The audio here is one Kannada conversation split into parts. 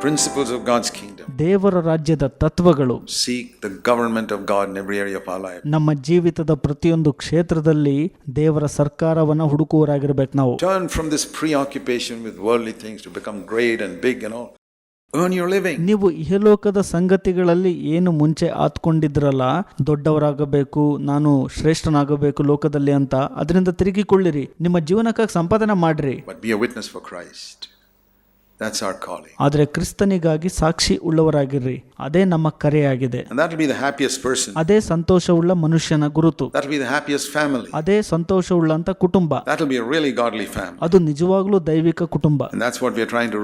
principles of God's kingdom. ದೇವರ ರಾಜ್ಯದ ತತ್ವಗಳು Seek the government of God in every area of our life. ನಮ್ಮ ಜೀವಿತದ ಪ್ರತಿಯೊಂದು ಕ್ಷೇತ್ರದಲ್ಲಿ ದೇವರ ಸರ್ಕಾರವನ್ನು ಹುಡುಕುವರಾಗಿರ್ಬೇಕು ನಾವು Turn from this preoccupation with worldly things to become great and big and all. Earn your living. ನೀವು ಇಹಲೋಕದ ಸಂಗತಿಗಳಲ್ಲಿ ಏನು ಮುಂಚೆ ಆತ್ಕೊಂಡಿದ್ರಲ್ಲ ದೊಡ್ಡವರಾಗಬೇಕು ನಾನು ಶ್ರೇಷ್ಠನಾಗಬೇಕು ಲೋಕದಲ್ಲಿ ಅಂತ ಅದರಿಂದ ತಿರುಗಿಕೊಳ್ಳಿರಿ ನಿಮ್ಮ ಜೀವನಕ್ಕಾಗಿ ಸಂಪಾದನೆ ಮಾಡ್ರಿ But be a witness for Christ. That's our calling ಆದರೆ ಕ್ರಿಸ್ತನಿಗಾಗಿ ಸಾಕ್ಷಿ ಉಳ್ಳವರಾಗಿರ್ರಿ. ಅದೇ ನಮ್ಮ ಕರೆಯಾಗಿದೆ. ದಟ್ ಬಿ ದ ಹ್ಯಾಪಿಯೆಸ್ಟ್ ಅದೇ ಸಂತೋಷವುಳ್ಳ ಮನುಷ್ಯನ ಗುರುತು. That be the happiest family ಅದೇ ಸಂತೋಷವುಳ್ಳಂತ ಕುಟುಂಬ. ಬಿ ರಿಯಲಿ ಗಾಡ್ಲಿ ಅದು ನಿಜವಾಗ್ಲೂ ದೈವಿಕ ಕುಟುಂಬ. That's what to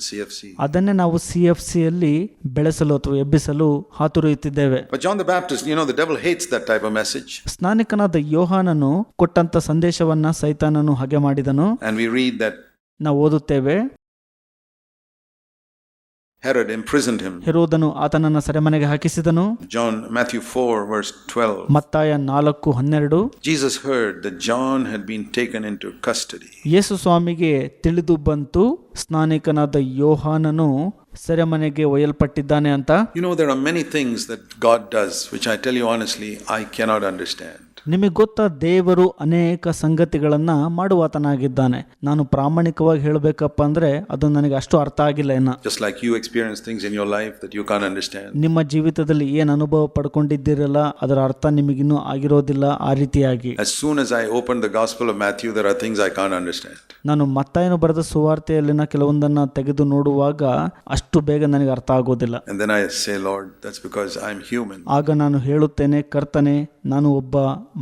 C F C ಅದನ್ನೇ ನಾವು ಸಿ ಎಫ್ ಸಿ ಅಲ್ಲಿ ಬೆಳೆಸಲು ಅಥವಾ ಎಬ್ಬಿಸಲು ಹಾತುರಿಯುತ್ತಿದ್ದೇವೆ. John the the type message ಸ್ನಾನಿಕನಾದ ಯೋಹಾನನು ಕೊಟ್ಟಂತ ಸಂದೇಶವನ್ನ ಸೈತಾನನು ಹಾಗೆ ಮಾಡಿದನು. ವಿ ದಟ್ ನಾವು ಓದುತ್ತೇವೆ Herod imprisoned him. ಹೆರೋದನು ಆತನನ್ನ ಸೆರೆಮನೆಗೆ ಹಾಕಿಸಿದನು John, Matthew 4, verse 12. ಮತ್ತಾಯ ನಾಲ್ಕು ಹನ್ನೆರಡು Jesus heard that John had been taken into custody. ಯೇಸು ಸ್ವಾಮಿಗೆ ತಿಳಿದು ಬಂತು ಸ್ನಾನಿಕನಾದ ಯೋಹಾನನು ಸೆರೆಮನೆಗೆ ಒಯ್ಯಲ್ಪಟ್ಟಿದ್ದಾನೆ ಅಂತ You know, there are many things that God does, which I tell you honestly, I cannot understand. ನಿಮಗೆ ಗೊತ್ತಾ ದೇವರು ಅನೇಕ ಸಂಗತಿಗಳನ್ನು ಮಾಡುವಾತನಾಗಿದ್ದಾನೆ ನಾನು ಪ್ರಾಮಾಣಿಕವಾಗಿ ಹೇಳಬೇಕಪ್ಪ ಅಂದ್ರೆ ಅದು ನನಗೆ ಅಷ್ಟು ಅರ್ಥ ಆಗಿಲ್ಲ ಇನ್ನ Just like you experience things in your life that you can't understand. ನಿಮ್ಮ ಜೀವಿತದಲ್ಲಿ ಏನು ಅನುಭವ ಪಡ್ಕೊಂಡಿದ್ದೀರಲ್ಲ ಅದರ ಅರ್ಥ ನಿಮಗಿನ್ನೂ ಆಗಿರೋದಿಲ್ಲ ಆ ರೀತಿಯಾಗಿ As soon as I open the Gospel of Matthew, there are things I can't understand. ನಾನು ಮತ್ತಾಯನು ಬರೆದ ಸುವಾರ್ತೆಯಲ್ಲಿನ ಕೆಲವೊಂದನ್ನ ತೆಗೆದು ನೋಡುವಾಗ ಅಷ್ಟು ಬೇಗ ನನಗೆ ಅರ್ಥ ಆಗೋದಿಲ್ಲ And then I say, Lord, that's because I'm human. ಆಗ ನಾನು ಹೇಳುತ್ತೇನೆ ಕರ್ತನೆ ನಾನು ಒಬ್ಬ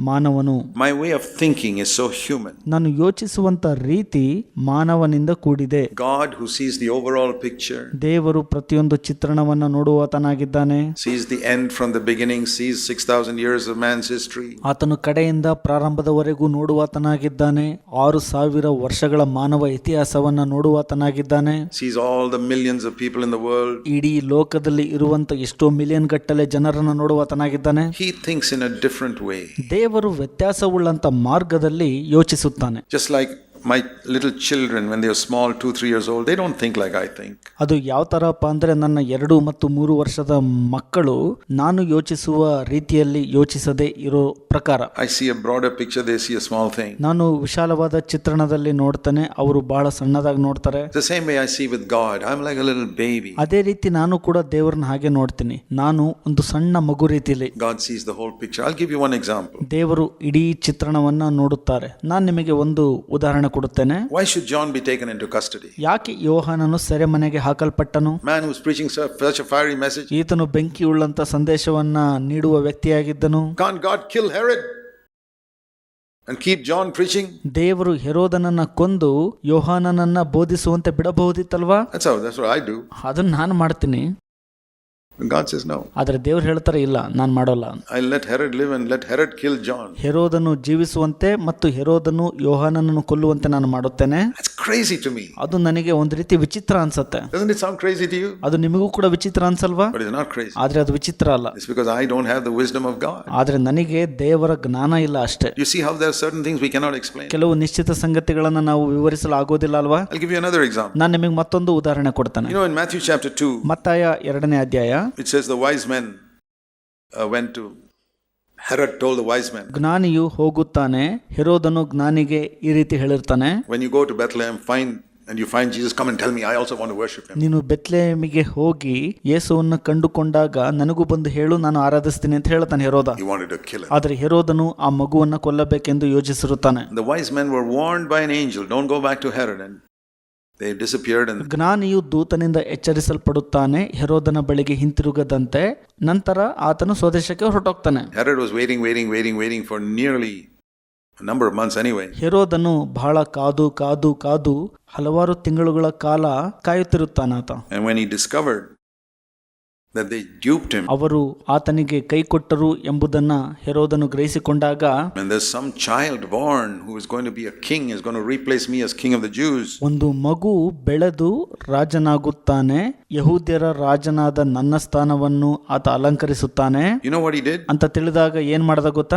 ಮಾನವನು My way of thinking is so human. ನಾನು ಯೋಚಿಸುವಂತ ರೀತಿ ಮಾನವನಿಂದ ಕೂಡಿದೆ God, who sees the overall picture, ದೇವರು ಪ್ರತಿಯೊಂದು ಚಿತ್ರಣವನ್ನ ನೋಡುವಾತನಾಗಿದ್ದಾನೆ sees the end from the beginning, sees 6,000 years of man's history, ಆತನು ಕಡೆಯಿಂದ ಪ್ರಾರಂಭದವರೆಗೂ ನೋಡುವತನಾಗಿದ್ದಾನೆ ಆರು ಸಾವಿರ ವರ್ಷಗಳ ಮಾನವ ಇತಿಹಾಸವನ್ನ ನೋಡುವತನಾಗಿದ್ದಾನೆ sees all the millions of people in the world. ಇಡೀ ಲೋಕದಲ್ಲಿ ಇರುವಂತ ಎಷ್ಟೋ ಮಿಲಿಯನ್ ಗಟ್ಟಲೆ ಜನರನ್ನ ನೋಡುವತನಾಗಿದ್ದಾನೆ He thinks in a different way. ದೇವರು ವ್ಯತ್ಯಾಸವುಳ್ಳಂಥ ಮಾರ್ಗದಲ್ಲಿ ಯೋಚಿಸುತ್ತಾನೆ. Just like my little children when they small small, two, three years old, they don't think like I think. ಅದು ಯಾವ ತರಪ್ಪ ಅಂದ್ರೆ ನನ್ನ ಎರಡು ಮತ್ತು ಮೂರು ವರ್ಷದ ಮಕ್ಕಳು ನಾನು ಯೋಚಿಸುವ ರೀತಿಯಲ್ಲಿ ಯೋಚಿಸದೆ ಇರೋ ಪ್ರಕಾರ. I see a broader picture they see a small thing ನಾನು ವಿಶಾಲವಾದ ಚಿತ್ರಣದಲ್ಲಿ ನೋಡ್ತಾನೆ ಅವರು ಬಹಳ ಸಣ್ಣದಾಗಿ ನೋಡ್ತಾರೆ. The same way I see with God I am like a little baby ಅದೇ ರೀತಿ ನಾನು ಕೂಡ ದೇವರನ್ನ ಹಾಗೆ ನೋಡ್ತೀನಿ. ನಾನು ಒಂದು ಸಣ್ಣ ಮಗು ರೀತಿಯಲ್ಲಿ. God sees the whole picture I give you one example ದೇವರು ಇಡೀ ಚಿತ್ರಣವನ್ನ ನೋಡುತ್ತಾರೆ. ನಾನು ನಿಮಗೆ ಒಂದು ಉದಾಹರಣೆ ಕೊಡುತ್ತೇನೆ Why should John be taken into custody? ಯಾಕೆ ಯೋಹಾನನು ಸೆರೆಮನೆಗೆ ಹಾಕಲ್ಪಟ್ಟನು man su- such a fiery message. ಈತನು ಬೆಂಕಿ ಉಳ್ಳಂತ ಸಂದೇಶವನ್ನ ನೀಡುವ ವ್ಯಕ್ತಿಯಾಗಿದ್ದನು ಕಾನ್ God kill Herod and keep John preaching? ದೇವರು ಹೆರೋದನನ್ನ ಕೊಂದು ಯೋಹಾನನನ್ನ ಬೋಧಿಸುವಂತೆ ಬಿಡಬಹುದಿತ್ತಲ್ವಾ what I do. ಅದನ್ನ ನಾನು ಮಾಡ್ತೀನಿ And God says, no. ಆದ್ರೆ ದೇವ್ರು ಹೇಳ್ತಾರೆ ಇಲ್ಲ ನಾನು ಮಾಡೋಲ್ಲ I'll let Herod live and let Herod kill John. ಹೆರೋದನು ಜೀವಿಸುವಂತೆ ಮತ್ತು ಹೆರೋದನು ಯೋಹಾನನನ್ನು ಕೊಲ್ಲುವಂತೆ ನಾನು ಮಾಡುತ್ತೇನೆ That's crazy to me. ಅದು ನನಗೆ ಒಂದು ರೀತಿ ವಿಚಿತ್ರ ಅನ್ಸತ್ತೆ Doesn't it sound crazy to you? ಅದು ನಿಮಗೂ ಕೂಡ ವಿಚಿತ್ರ ಅನ್ಸಲ್ವಾ But it's not crazy. ಆದ್ರೆ ಅದು ವಿಚಿತ್ರ ಅಲ್ಲ It's because I don't have the wisdom of God. ಆದ್ರೆ ನನಗೆ ದೇವರ ಜ್ಞಾನ ಇಲ್ಲ ಅಷ್ಟೇ You see how there are certain things we cannot explain? ಕೆಲವು ನಿಶ್ಚಿತ ಸಂಗತಿಗಳನ್ನ ನಾವು ವಿವರಿಸಲು ಆಗೋದಿಲ್ಲ ಅಲ್ವಾ I'll give you another example. ನಾನು ನಿಮಗೆ ಮತ್ತೊಂದು ಉದಾಹರಣೆ ಕೊಡ್ತಾನೆ You know, in Matthew chapter 2, ಮತ್ತಾಯ ಎರಡನೇ ಅಧ್ಯಾಯ it says the wise men uh, went to Herod told the wise men, ಜ್ಞಾನಿಯು ಹೋಗುತ್ತಾನೆ ಹೆರೋದನು ಜ್ಞಾನಿಗೆ ಈ ರೀತಿ ಹೇಳಿರ್ತಾನೆ when you go to Bethlehem, find and you find Jesus, come and tell me, I also want to worship him. ನೀನು ಬೆತ್ಲೆಮಿಗೆ ಹೋಗಿ ಯೇಸುವನ್ನು ಕಂಡುಕೊಂಡಾಗ ನನಗೂ ಬಂದು ಹೇಳು ನಾನು ಆರಾಧಿಸ್ತೀನಿ ಅಂತ ಹೇಳ್ತಾನೆ ಹೆರೋದ He wanted to kill him. ಆದ್ರೆ ಹೆರೋದನು ಆ ಮಗುವನ್ನ ಕೊಲ್ಲಬೇಕೆಂದು ಯೋಚಿಸಿರುತ್ತಾನೆ The wise men were warned by an angel, don't go back to Herod. And ಡಿಸ್ಅಪಿಯರ್ಡ್ ಗ್ನಿಯು ದೂತನಿಂದ ಎಚ್ಚರಿಸಲ್ಪಡುತ್ತಾನೆ ಹೇರೋದನ ಬಳಿಗೆ ಹಿಂತಿರುಗದಂತೆ ನಂತರ ಆತನು ಸ್ವದೇಶಕ್ಕೆ ಹೊರಟೋಗ್ತಾನೆ. ಎರಡು ಬಹಳ ಕಾದು ಕಾದು ಕಾದು ಹಲವಾರು ತಿಂಗಳುಗಳ ಕಾಲ ಕಾಯುತ್ತಿರುತ್ತಾನೆ ಆತ ಮೆನಿ ಡಿಸ್ಕವರ್ಡ್ ಅವರು ಆತನಿಗೆ ಕೈ ಕೊಟ್ಟರು ಎಂಬುದನ್ನು ಹೆರೋದನ್ನು ಗ್ರಹಿಸಿಕೊಂಡಾಗ some child be king is king of ಒಂದು ಮಗು ಬೆಳೆದು ರಾಜನಾಗುತ್ತಾನೆ ಯಹೂದ್ಯರ ರಾಜನಾದ ನನ್ನ ಸ್ಥಾನವನ್ನು ಆತ ಅಲಂಕರಿಸುತ್ತಾನೆ. ಯು ನೋ ಅಂತ ತಿಳಿದಾಗ ಏನು ಮಾಡಿದ ಗೊತ್ತಾ?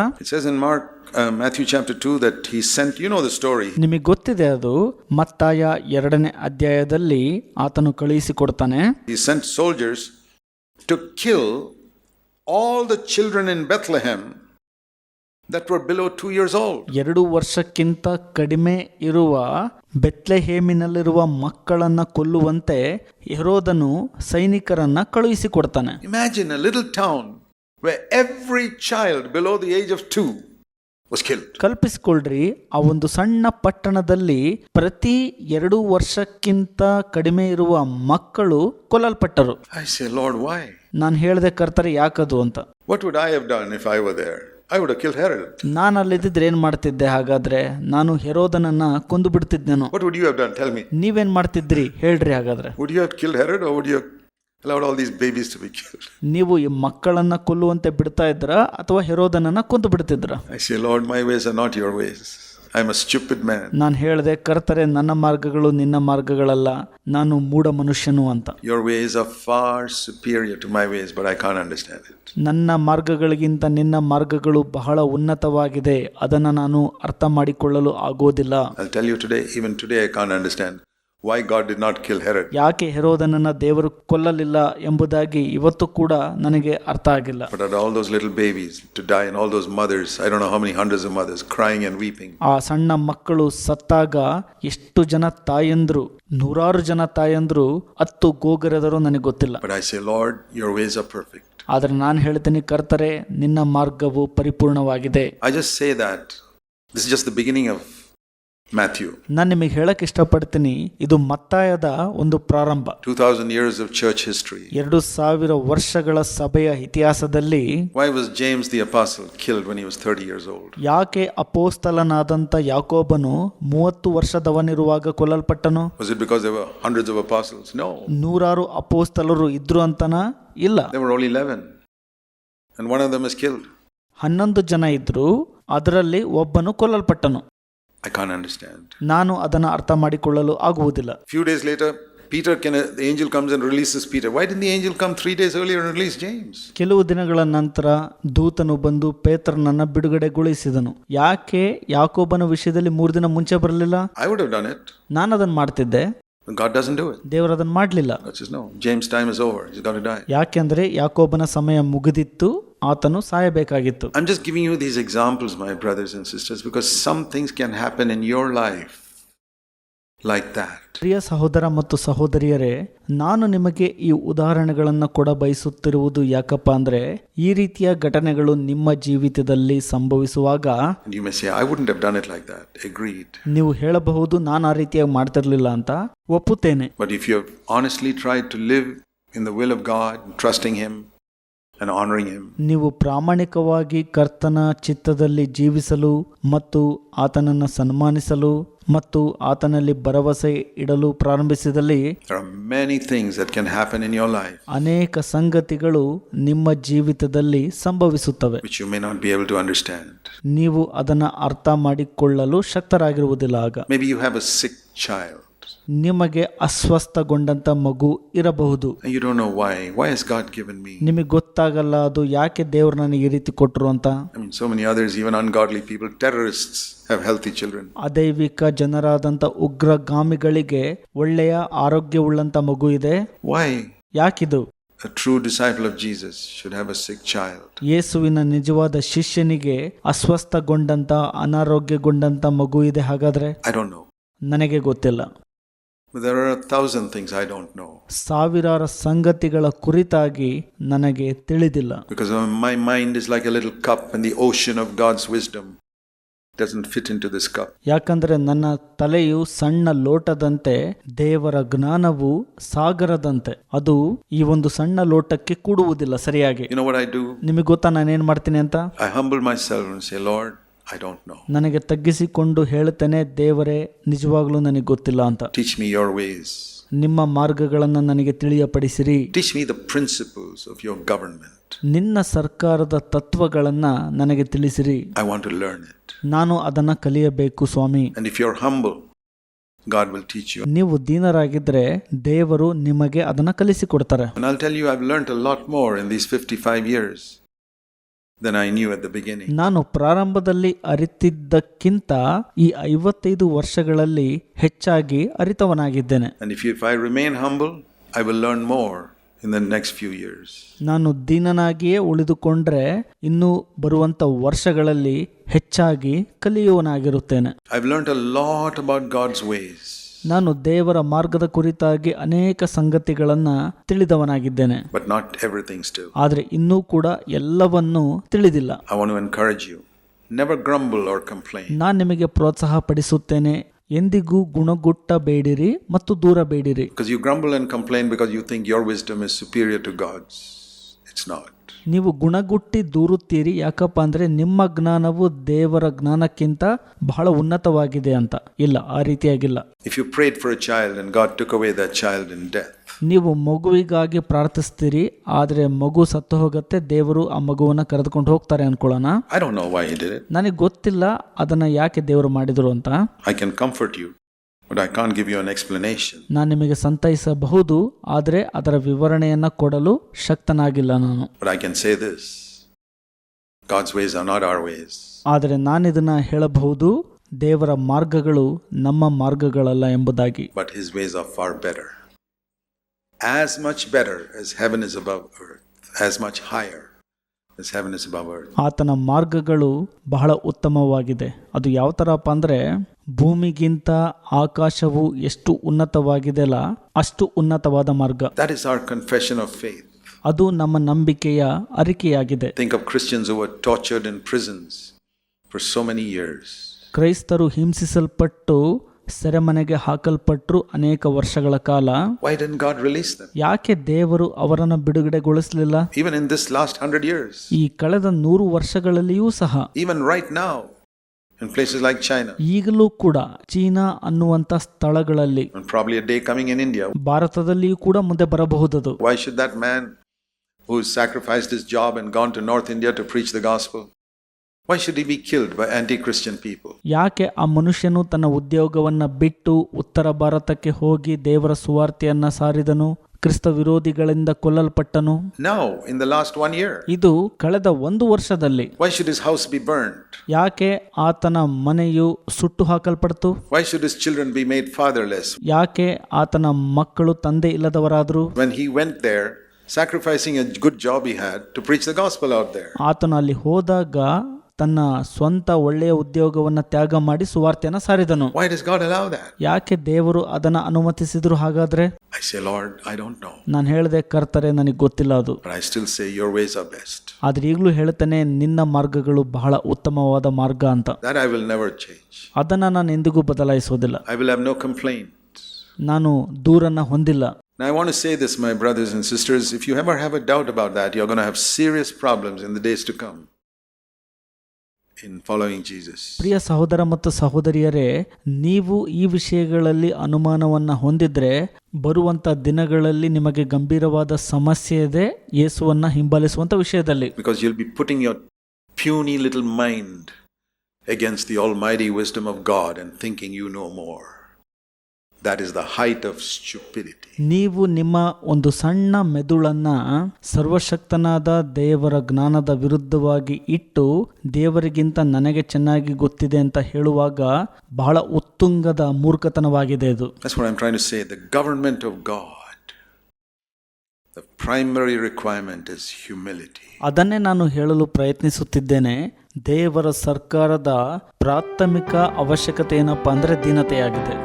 ದಟ್ ಸೆಂಟ್ ಯು ಸ್ಟೋರಿ ನಿಮಗೆ ಗೊತ್ತಿದೆ ಅದು? ಮತ್ತಾಯ ಎರಡನೇ ಅಧ್ಯಾಯದಲ್ಲಿ ಆತನು ಕಳುಹಿಸಿಕೊಡ್ತಾನೆ. Sent soldiers to kill all the children in Bethlehem that were below two years old. ಎರಡು ವರ್ಷಕ್ಕಿಂತ ಕಡಿಮೆ ಇರುವ ಬೆತ್ಲೆಹೇಮಿನಲ್ಲಿರುವ ಮಕ್ಕಳನ್ನ ಕೊಲ್ಲುವಂತೆ ಹೆರೋದನು ಸೈನಿಕರನ್ನ ಕಳುಹಿಸಿಕೊಡ್ತಾನೆ Imagine a little town where every child below the age of two was killed. ಕಲ್ಪಿಸಿಕೊಳ್ರಿ ಆ ಒಂದು ಸಣ್ಣ ಪಟ್ಟಣದಲ್ಲಿ ಪ್ರತಿ ಎರಡು ವರ್ಷಕ್ಕಿಂತ ಕಡಿಮೆ ಇರುವ ಮಕ್ಕಳು ಕೊಲ್ಲಲ್ಪಟ್ಟರು. ನಾನು ಹೇಳ್ದೆ ಕರ್ತಾರೆ ಯಾಕದು ಅಂತ. What would I have I do ನಾನು ಅಲ್ಲಿದ್ದಿದ್ರೆ ಏನ್ ಮಾಡ್ತಿದ್ದೆ ಹಾಗಾದ್ರೆ? ನಾನು ಹೆರೋದನನ್ನ ಕೊಂದು ಬಿಡ್ತಿದ್ದೆನೋ. ನೀವೇನ್ ಮಾಡ್ತಿದ್ರಿ ಹೇಳ್ರಿ ಹಾಗಾದ್ರೆ. allowed all these babies to be killed? ನೀವು ಈ ಮಕ್ಕಳನ್ನ ಕೊಲ್ಲುವಂತೆ ಬಿಡ್ತಾ ಇದ್ರ ಅಥವಾ ಹೆರೋದನನ್ನ ಕೊಂದು ಬಿಡ್ತಿದ್ರ I say, Lord, my ways are not your ways. I'm a stupid man. ನಾನು ಹೇಳಿದೆ ಕರ್ತರೆ ನನ್ನ ಮಾರ್ಗಗಳು ನಿನ್ನ ಮಾರ್ಗಗಳಲ್ಲ ನಾನು ಮೂಢ ಮನುಷ್ಯನು ಅಂತ Your ways are far superior to my ways, but I can't understand it. ನನ್ನ ಮಾರ್ಗಗಳಿಗಿಂತ ನಿನ್ನ ಮಾರ್ಗಗಳು ಬಹಳ ಉನ್ನತವಾಗಿದೆ ಅದನ್ನು ನಾನು ಅರ್ಥ ಮಾಡಿಕೊಳ್ಳಲು ಆಗೋದಿಲ್ಲ I'll tell you today, even today, I can't understand why God did not kill Herod ಯಾಕೆ ಹೆರೋದನನ್ನ ದೇವರು ಕೊಲ್ಲಲಿಲ್ಲ ಎಂಬುದಾಗಿ ಇವತ್ತು ಕೂಡ ನನಗೆ ಅರ್ಥ ಆಗಿಲ್ಲ But all all those little babies to die and all those mothers, I don't know how many hundreds of mothers crying and weeping. ಆ ಸಣ್ಣ ಮಕ್ಕಳು ಸತ್ತಾಗ ಎಷ್ಟು ಜನ ತಾಯಂದ್ರು ನೂರಾರು ಜನ ತಾಯಂದ್ರು ಹತ್ತು ಗೋಗರೆದರು ನನಗೆ ಗೊತ್ತಿಲ್ಲ But I say, Lord, your ways are perfect. ಆದರೆ ನಾನು ಹೇಳ್ತೀನಿ ಕರ್ತರೆ ನಿನ್ನ ಮಾರ್ಗವು ಪರಿಪೂರ್ಣವಾಗಿದೆ I just say that. This is the beginning beginning Matthew ನಾನು ನಿಮಗೆ ಹೇಳಕ್ ಇಷ್ಟಪಡ್ತೀನಿ ಇದು ಮತ್ತಾಯದ ಒಂದು ಪ್ರಾರಂಭ. Two thousand years of church history ಎರಡು ಸಾವಿರ ವರ್ಷಗಳ ಸಭೆಯ ಇತಿಹಾಸದಲ್ಲಿ why was James the apostle kill when he was 30 years old ಯಾಕೆ ಅಪೋಸ್ತಲನಾದಂತ ಯಾಕೋಬನು 30 ವರ್ಷದವನಿರುವಾಗ ಕೊಲ್ಲಲ್ಪಟ್ಟನು? Was it because they were hundreds no ನೂರಾರು ಅಪೋಸ್ತಲರು ಇದ್ರು ಅಂತನ? ಇಲ್ಲ. They were one of them is killed 11 ಜನ ಇದ್ರು ಅದರಲ್ಲಿ ಒಬ್ಬನು ಕೊಲ್ಲಲ್ಪಟ್ಟನು. I ಕಾನ್ ಅಂಡರ್ಸ್ಟ್ಯಾಂಡ್ ನಾನು ಅದನ್ನು ಅರ್ಥ ಮಾಡಿಕೊಳ್ಳಲು ಆಗುವುದಿಲ್ಲ few days later Peter can the angel comes and releases Peter. Why didn't the angel come 3 days earlier and release James? ಕೆಲವು ದಿನಗಳ ನಂತರ ದೂತನು ಬಂದು ಪೇತ್ರನನ್ನ ಬಿಡುಗಡೆಗೊಳಿಸಿದನು ಯಾಕೆ ಯಾಕೋಬನ ವಿಷಯದಲ್ಲಿ ಮೂರು ದಿನ ಮುಂಚೆ ಬರಲಿಲ್ಲ I would have done it. ನಾನು ಅದನ್ನು ಮಾಡ್ತಿದ್ದೆ But God doesn't do it. ದೇವರು ಅದನ್ನು ಮಾಡಲಿಲ್ಲ God says, no, James' time is over. He's got to die. ಯಾಕೆಂದ್ರೆ ಯಾಕೋಬನ ಸಮಯ ಮುಗಿದಿತ್ತು ಆತನು ಸಾಯಬೇಕಾಗಿತ್ತು I'm just giving you these examples, my brothers and sisters, because some things can happen in your life like that ಪ್ರಿಯ ಸಹೋದರ ಮತ್ತು ಸಹೋದರಿಯರೇ ನಾನು ನಿಮಗೆ ಈ ಉದಾಹರಣೆಗಳನ್ನು ಕೊಡ ಬಯಸುತ್ತಿರುವುದು ಯಾಕಪ್ಪ ಅಂದ್ರೆ ಈ ರೀತಿಯ ಘಟನೆಗಳು ನಿಮ್ಮ ಜೀವಿತದಲ್ಲಿ ಸಂಭವಿಸುವಾಗ ನೀವು ಹೇಳಬಹುದು ನಾನು ಆ ರೀತಿಯಾಗಿ ಮಾಡ್ತಿರ್ಲಿಲ್ಲ ಅಂತ ಒಪ್ಪುತ್ತೇನೆ. But if you honestly try to live in the will of God trusting him ನೀವು ಪ್ರಾಮಾಣಿಕವಾಗಿ ಕರ್ತನ ಚಿತ್ತದಲ್ಲಿ ಜೀವಿಸಲು ಮತ್ತು ಆತನನ್ನು ಸನ್ಮಾನಿಸಲು ಮತ್ತು ಆತನಲ್ಲಿ ಭರವಸೆ ಇಡಲು ಪ್ರಾರಂಭಿಸಿದಲ್ಲಿ ಅನೇಕ ಸಂಗತಿಗಳು ನಿಮ್ಮ ಜೀವಿತದಲ್ಲಿ ಸಂಭವಿಸುತ್ತವೆ. ನೀವು ಅದನ್ನು ಅರ್ಥ ಮಾಡಿಕೊಳ್ಳಲು ಶಕ್ತರಾಗಿರುವುದಿಲ್ಲ ಆಗ. Maybe you have a sick child. ನಿಮಗೆ ಅಸ್ವಸ್ಥಗೊಂಡಂತ ಮಗು ಇರಬಹುದು. ನಿಮಗೆ ಗೊತ್ತಾಗಲ್ಲ ಅದು ಯಾಕೆ ದೇವರು ನನಗೆ ಈ ರೀತಿ ಕೊಟ್ಟರು ಅಂತ. So many others even ungodly people terrorists have healthy children ಅದೈವಿಕ ಜನರಾದಂತ ಉಗ್ರಗಾಮಿಗಳಿಗೆ ಒಳ್ಳೆಯ ಆರೋಗ್ಯ ಉಳ್ಳಂತ ಮಗು ಇದೆ. ವೈ ಯಾಕಿದು? A true disciple of Jesus should have a sick child. ಯೇಸುವಿನ ನಿಜವಾದ ಶಿಷ್ಯನಿಗೆ ಅಸ್ವಸ್ಥಗೊಂಡಂತ ಅನಾರೋಗ್ಯಗೊಂಡಂತ ಮಗು ಇದೆ ಹಾಗಾದ್ರೆ? ಐ ಡೋಂಟ್ ನೋ ನನಗೆ ಗೊತ್ತಿಲ್ಲ. there are a thousand things I don't know. ಸಾವಿರಾರು ಸಂಗತಿಗಳ ಕುರಿತಾಗಿ ನನಗೆ ತಿಳಿದಿಲ್ಲ Because uh, my mind is like a little cup, and the ocean of God's wisdom doesn't fit into this cup. ಯಾಕಂದ್ರೆ ನನ್ನ ತಲೆಯು ಸಣ್ಣ ಲೋಟದಂತೆ ದೇವರ ಜ್ಞಾನವು ಸಾಗರದಂತೆ ಅದು ಈ ಒಂದು ಸಣ್ಣ ಲೋಟಕ್ಕೆ ಕೂಡುವುದಿಲ್ಲ ಸರಿಯಾಗಿ You know what I do? ನಿಮಗೆ ಗೊತ್ತಾ ನಾನೇನ್ ಮಾಡ್ತೀನಿ ಅಂತ I humble myself and say, Lord, I don't know ನನಗೆ ತಗ್ಗಿಸಿಕೊಂಡು ಹೇಳುತ್ತೇನೆ ದೇವರೇ ನಿಜವಾಗ್ಲೂ ನನಗೆ ಗೊತ್ತಿಲ್ಲ ಅಂತ. ಟೀಚ್ ಮಿ ಯೋರ್ ವೇಸ್ ನಿಮ್ಮ ಮಾರ್ಗಗಳನ್ನ ನನಗೆ ತಿಳಿಯಪಡಿಸಿರಿ. Teach me the principles of your government ನಿನ್ನ ಸರ್ಕಾರದ ತತ್ವಗಳನ್ನ ನನಗೆ ತಿಳಿಸಿರಿ. I want to learn it ನಾನು ಅದನ್ನ ಕಲಿಯಬೇಕು ಸ್ವಾಮಿ. And if you are humble God will teach you ನೀವು ದೀನರಾಗಿದ್ದರೆ ದೇವರು ನಿಮಗೆ ಅದನ್ನ ಕಲಿಸಿ ಕೊಡ್ತಾರೆ. And I will tell you I have learned a lot more in these 55 years than I knew at the beginning. ನಾನು ಪ್ರಾರಂಭದಲ್ಲಿ ಅರಿತಿದ್ದಕ್ಕಿಂತ ಈ ಐವತ್ತೈದು ವರ್ಷಗಳಲ್ಲಿ ಹೆಚ್ಚಾಗಿ ಅರಿತವನಾಗಿದ್ದೇನೆ And if, you, if I remain humble, I will learn more in the next few years. ನಾನು ದೀನನಾಗಿಯೇ ಉಳಿದುಕೊಂಡ್ರೆ ಇನ್ನು ಬರುವಂತ ವರ್ಷಗಳಲ್ಲಿ ಹೆಚ್ಚಾಗಿ ಕಲಿಯುವನಾಗಿರುತ್ತೇನೆ I've learned a lot about God's ways. ನಾನು ದೇವರ ಮಾರ್ಗದ ಕುರಿತಾಗಿ ಅನೇಕ ಸಂಗತಿಗಳನ್ನು ತಿಳಿದವನಾಗಿದ್ದೇನೆ. ಬಟ್ ನಾಟ್ ಎವ್ರಿಥಿಂಗ್ ಸ್ಟಿಲ್ ಆದರೆ ಇನ್ನೂ ಕೂಡ ಎಲ್ಲವನ್ನೂ ತಿಳಿದಿಲ್ಲ. ಐ ನೆವರ್ ನಾನು ನಿಮಗೆ ಪ್ರೋತ್ಸಾಹ ಪಡಿಸುತ್ತೇನೆ. ಎಂದಿಗೂ ಗುಣಗುಟ್ಟಬೇಡಿರಿ ಮತ್ತು ದೂರಬೇಡಿರಿ. Because you grumble and complain because you think your wisdom is superior to God's It's not ನೀವು ಗುಣಗುಟ್ಟಿ ದೂರುತ್ತೀರಿ. ಯಾಕಪ್ಪ ಅಂದ್ರೆ ನಿಮ್ಮ ಜ್ಞಾನವು ದೇವರ ಜ್ಞಾನಕ್ಕಿಂತ ಬಹಳ ಉನ್ನತವಾಗಿದೆ ಅಂತ. ಇಲ್ಲ ಆ ರೀತಿಯಾಗಿಲ್ಲ. If you prayed for a child and God took away that child in death ನೀವು ಮಗುವಿಗಾಗಿ ಪ್ರಾರ್ಥಿಸ್ತೀರಿ ಆದರೆ ಮಗು ಸತ್ತು ಹೋಗುತ್ತೆ ದೇವರು ಆ ಮಗುವನ್ನ ಕರೆದುಕೊಂಡು ಹೋಗ್ತಾರೆ ಅನ್ಕೊಳ್ಳೋಣ. Why He did it. ನನಗೆ ಗೊತ್ತಿಲ್ಲ ಅದನ್ನ ಯಾಕೆ ದೇವರು ಮಾಡಿದ್ರು ಅಂತ. I can comfort you, what I can give on ಎಕ್ಸ್ಪ್ಲನೇಶನ್ ನಾನು ನಿಮಗೆ ಸಂತೈಸಬಹುದು ಆದರೆ ಅದರ ವಿವರಣೆಯನ್ನು ಕೊಡಲು ಶಕ್ತನಾಗಿಲ್ಲ ನಾನು. Would I can say this God's ways on our our ways ಆದರೆ ನಾನು ಇದನ್ನು ಹೇಳಬಹುದು ದೇವರ ಮಾರ್ಗಗಳು ನಮ್ಮ ಮಾರ್ಗಗಳಲ್ಲ ಎಂಬುದಾಗಿ. What is ways of far better as much better as heaven is upward as much higher ಆತನ ಮಾರ್ಗಗಳು ಬಹಳ ಉತ್ತಮವಾಗಿದೆ. ಅದು ಯಾವ ಥರಪ್ಪ ಅಂದರೆ ಭೂಮಿಗಿಂತ ಆಕಾಶವು ಎಷ್ಟು ಉನ್ನತವಾಗಿದೆಲ್ಲ ಅಷ್ಟು ಉನ್ನತವಾದ ಮಾರ್ಗ. ಆರ್ ಕನ್ಫೆಷನ್ ಆಫ್ ಅದು ನಮ್ಮ ನಂಬಿಕೆಯ ಅರಿಕೆಯಾಗಿದೆ. Think of Christians tortured in for years ಕ್ರೈಸ್ತರು ಹಿಂಸಿಸಲ್ಪಟ್ಟು ಸೆರೆಮನೆಗೆ ಹಾಕಲ್ಪಟ್ಟರು ಅನೇಕ ವರ್ಷಗಳ ಕಾಲ. ಗಾಡ್ ರಿಲೀಸ್ ಯಾಕೆ ದೇವರು ಅವರನ್ನು ಬಿಡುಗಡೆಗೊಳಿಸಲಿಲ್ಲ? Even in this last years ಈ ಕಳೆದ ನೂರು ವರ್ಷಗಳಲ್ಲಿಯೂ ಸಹ. ಈವನ್ ರೈಟ್ ನಾವ್ ಈಗಲೂ ಕೂಡ ಚೀನಾ ಅನ್ನುವಂತ ಸ್ಥಳಗಳಲ್ಲಿ ಭಾರತದಲ್ಲಿಯೂ ಕೂಡ ಮುಂದೆ ಬರಬಹುದದು. Why should that man who sacrificed his job and gone to North India to preach the gospel, why should be killed by anti Christian people? ಯಾಕೆ ಆ ಮನುಷ್ಯನು ತನ್ನ ಉದ್ಯೋಗವನ್ನ ಬಿಟ್ಟು ಉತ್ತರ ಭಾರತಕ್ಕೆ ಹೋಗಿ ದೇವರ ಸುವಾರ್ತೆಯನ್ನ ಸಾರಿದನು? ಕ್ರಿಸ್ತ ವಿರೋಧಿಗಳಿಂದ ಕೊಲ್ಲಲ್ಪಟ್ಟನು? Now in the last one year ಇದು ಕಳೆದ ಒಂದು ವರ್ಷದಲ್ಲಿ. Why should his house be burn ಯಾಕೆ ಆತನ ಮನೆಯು ಸುಟ್ಟು ಹಾಕಲ್ಪಡ್ತು? Why should his children be made fatherless ಯಾಕೆ ಆತನ ಮಕ್ಕಳು ತಂದೆ ಇಲ್ಲದವರಾದರೂ? When he went there sacrificing a good job he had to preach the gospel out there ಆತನ ಅಲ್ಲಿ ಹೋದಾಗ ತನ್ನ ಸ್ವಂತ ಒಳ್ಳೆಯ ಉದ್ಯೋಗವನ್ನ ತ್ಯಾಗ ಮಾಡಿ ಸುವಾರ್ತೆಯನ್ನ ಸಾರಿದನು Why does God allow that? ಯಾಕೆ ದೇವರು ಅದನ್ನ ಅನುಮತಿಸಿದ್ರು ಹಾಗಾದ್ರೆ I say, Lord, I don't know. ನಾನು ಹೇಳಿದೆ ಕರ್ತರೆ ನನಗೆ ಗೊತ್ತಿಲ್ಲ ಅದು But I still say your ways are best. ಆದ್ರೆ ಈಗಲೂ ಹೇಳ್ತೇನೆ ನಿನ್ನ ಮಾರ್ಗಗಳು ಬಹಳ ಉತ್ತಮವಾದ ಮಾರ್ಗ ಅಂತ That I will never change. ಅದನ್ನ ನಾನು ಎಂದಿಗೂ ಬದಲಾಯಿಸೋದಿಲ್ಲ I will have no complaint. ನಾನು ದೂರನ್ನ ಹೊಂದಿಲ್ಲ Now, I want to say this, my brothers and sisters. If you ever have a doubt about that, you're going to have serious problems in the days to come In following Jesus. ಪ್ರಿಯ ಸಹೋದರ ಮತ್ತು ಸಹೋದರಿಯರೇ ನೀವು ಈ ವಿಷಯಗಳಲ್ಲಿ ಅನುಮಾನವನ್ನ ಹೊಂದಿದ್ರೆ ಬರುವಂತ ದಿನಗಳಲ್ಲಿ ನಿಮಗೆ ಗಂಭೀರವಾದ ಸಮಸ್ಯೆ ಇದೆ ಯೇಸುವನ್ನ ಹಿಂಬಾಲಿಸುವಂತ ವಿಷಯದಲ್ಲಿ Because you'll be putting your puny little mind against the almighty wisdom of God and thinking you know more. That is the height of stupidity. ನೀವು ನಿಮ್ಮ ಒಂದು ಸಣ್ಣ ಮೆದುಳನ್ನ ಸರ್ವಶಕ್ತನಾದ ದೇವರ ಜ್ಞಾನದ ವಿರುದ್ಧವಾಗಿ ಇಟ್ಟು ದೇವರಿಗಿಂತ ನನಗೆ ಚೆನ್ನಾಗಿ ಗೊತ್ತಿದೆ ಅಂತ ಹೇಳುವಾಗ ಬಹಳ ಉತ್ತುಂಗದ ಮೂರ್ಖತನವಾಗಿದೆ ಇದು government of I'm trying to say. The government of God, the primary requirement is humility. ಅದನ್ನೇ ನಾನು ಹೇಳಲು ಪ್ರಯತ್ನಿಸುತ್ತಿದ್ದೇನೆ ದೇವರ ಸರ್ಕಾರದ ಪ್ರಾಥಮಿಕ ಅವಶ್ಯಕತೆ ಏನಪ್ಪಾ ಅಂದ್ರೆ ದೀನತೆಯಾಗಿದೆ